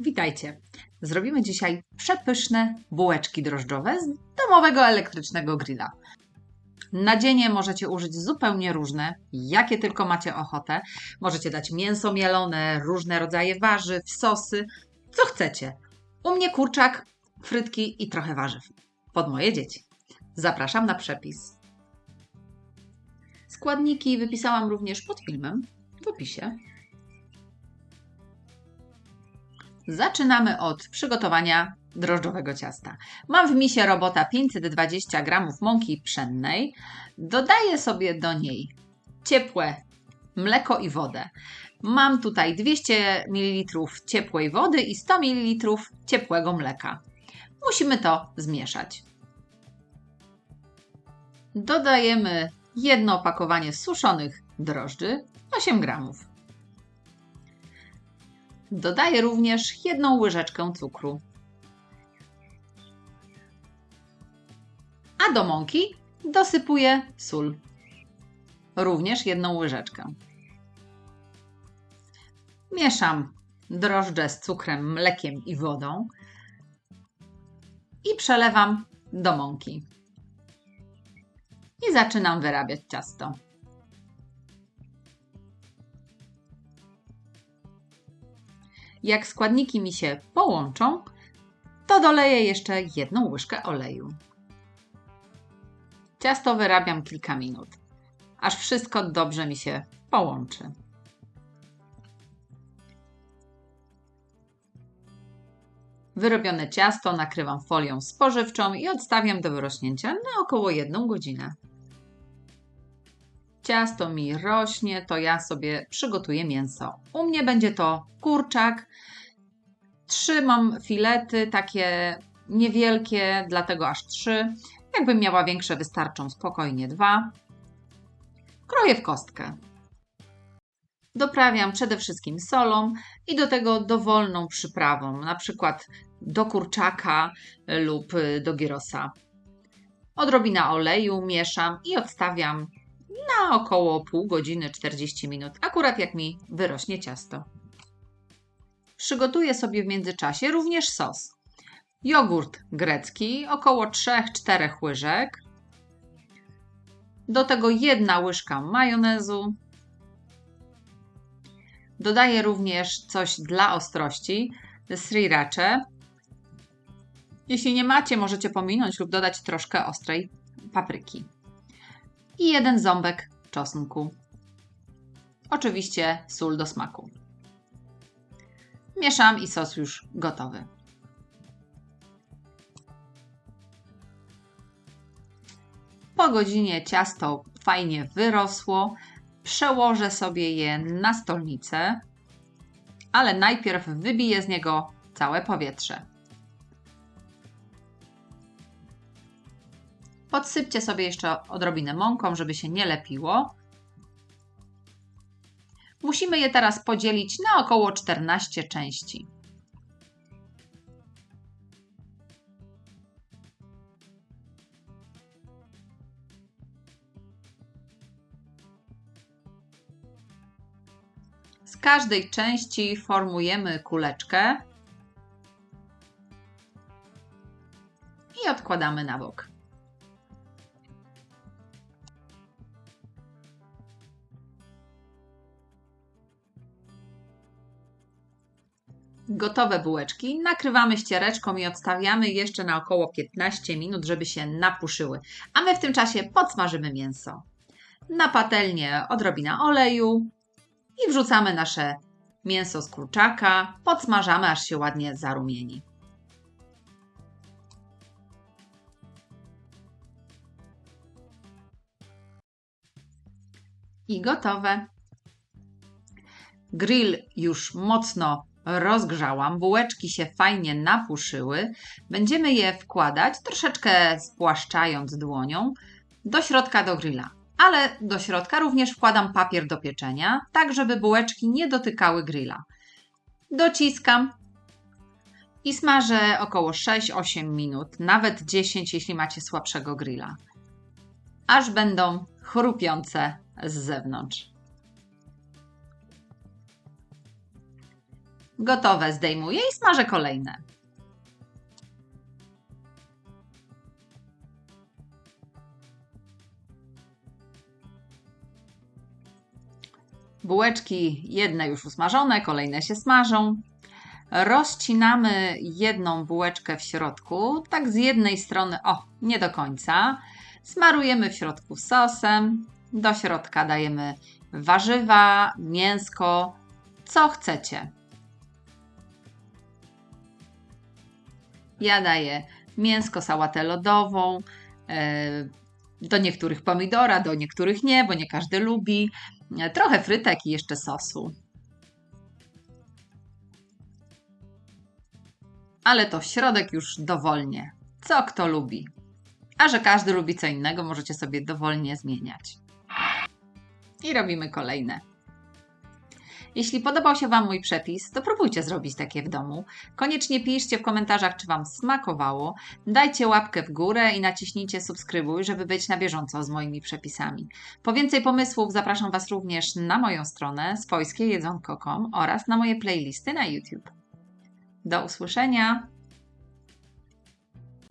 Witajcie. Zrobimy dzisiaj przepyszne bułeczki drożdżowe z domowego elektrycznego grilla. Nadzienie możecie użyć zupełnie różne, jakie tylko macie ochotę. Możecie dać mięso mielone, różne rodzaje warzyw, sosy, co chcecie. U mnie kurczak, frytki i trochę warzyw. Pod moje dzieci. Zapraszam na przepis. Składniki wypisałam również pod filmem w opisie. Zaczynamy od przygotowania drożdżowego ciasta. Mam w misie robota 520 g mąki pszennej. Dodaję sobie do niej ciepłe mleko i wodę. Mam tutaj 200 ml ciepłej wody i 100 ml ciepłego mleka. Musimy to zmieszać. Dodajemy jedno opakowanie suszonych drożdży, 8 gramów. Dodaję również jedną łyżeczkę cukru. A do mąki dosypuję sól. Również jedną łyżeczkę. Mieszam drożdże z cukrem, mlekiem i wodą i przelewam do mąki. I zaczynam wyrabiać ciasto. Jak składniki mi się połączą, to doleję jeszcze jedną łyżkę oleju. Ciasto wyrabiam kilka minut, aż wszystko dobrze mi się połączy. Wyrobione ciasto nakrywam folią spożywczą i odstawiam do wyrośnięcia na około 1 godzinę. Ciasto mi rośnie, to ja sobie przygotuję mięso. U mnie będzie to kurczak. Trzy mam filety, takie niewielkie, dlatego aż trzy. Jakbym miała większe, wystarczą spokojnie dwa. Kroję w kostkę. Doprawiam przede wszystkim solą i do tego dowolną przyprawą, na przykład do kurczaka lub do gyrosa. Odrobina oleju mieszam i odstawiam na około pół godziny 40 minut, akurat jak mi wyrośnie ciasto. Przygotuję sobie w międzyczasie również sos. Jogurt grecki, około 3-4 łyżek. Do tego jedna łyżka majonezu. Dodaję również coś dla ostrości, sriracha. Jeśli nie macie, możecie pominąć lub dodać troszkę ostrej papryki i jeden ząbek czosnku. Oczywiście sól do smaku. Mieszam i sos już gotowy. Po godzinie ciasto fajnie wyrosło. Przełożę sobie je na stolnicę, ale najpierw wybiję z niego całe powietrze. Podsypcie sobie jeszcze odrobinę mąką, żeby się nie lepiło. Musimy je teraz podzielić na około 14 części. Z każdej części formujemy kuleczkę i odkładamy na bok. Gotowe bułeczki nakrywamy ściereczką i odstawiamy jeszcze na około 15 minut, żeby się napuszyły. A my w tym czasie podsmażymy mięso. Na patelnię odrobina oleju i wrzucamy nasze mięso z kurczaka. Podsmażamy, aż się ładnie zarumieni. I gotowe. Grill już mocno rozgrzałam, bułeczki się fajnie napuszyły. Będziemy je wkładać, troszeczkę spłaszczając dłonią, do środka do grilla. Ale do środka również wkładam papier do pieczenia, tak żeby bułeczki nie dotykały grilla. Dociskam i smażę około 6-8 minut, nawet 10, jeśli macie słabszego grilla, aż będą chrupiące z zewnątrz. Gotowe zdejmuję i smażę kolejne. Bułeczki jedne już usmażone, kolejne się smażą. Rozcinamy jedną bułeczkę w środku, tak z jednej strony, o, nie do końca. Smarujemy w środku sosem, do środka dajemy warzywa, mięsko, co chcecie. Ja daję mięsko, sałatę lodową, e, do niektórych pomidora, do niektórych nie, bo nie każdy lubi. E, trochę frytek i jeszcze sosu. Ale to środek już dowolnie. Co kto lubi. A że każdy lubi co innego, możecie sobie dowolnie zmieniać. I robimy kolejne. Jeśli podobał się Wam mój przepis, to próbujcie zrobić takie w domu. Koniecznie piszcie w komentarzach, czy Wam smakowało. Dajcie łapkę w górę i naciśnijcie subskrybuj, żeby być na bieżąco z moimi przepisami. Po więcej pomysłów zapraszam Was również na moją stronę swojskiejedzonko.com oraz na moje playlisty na YouTube. Do usłyszenia!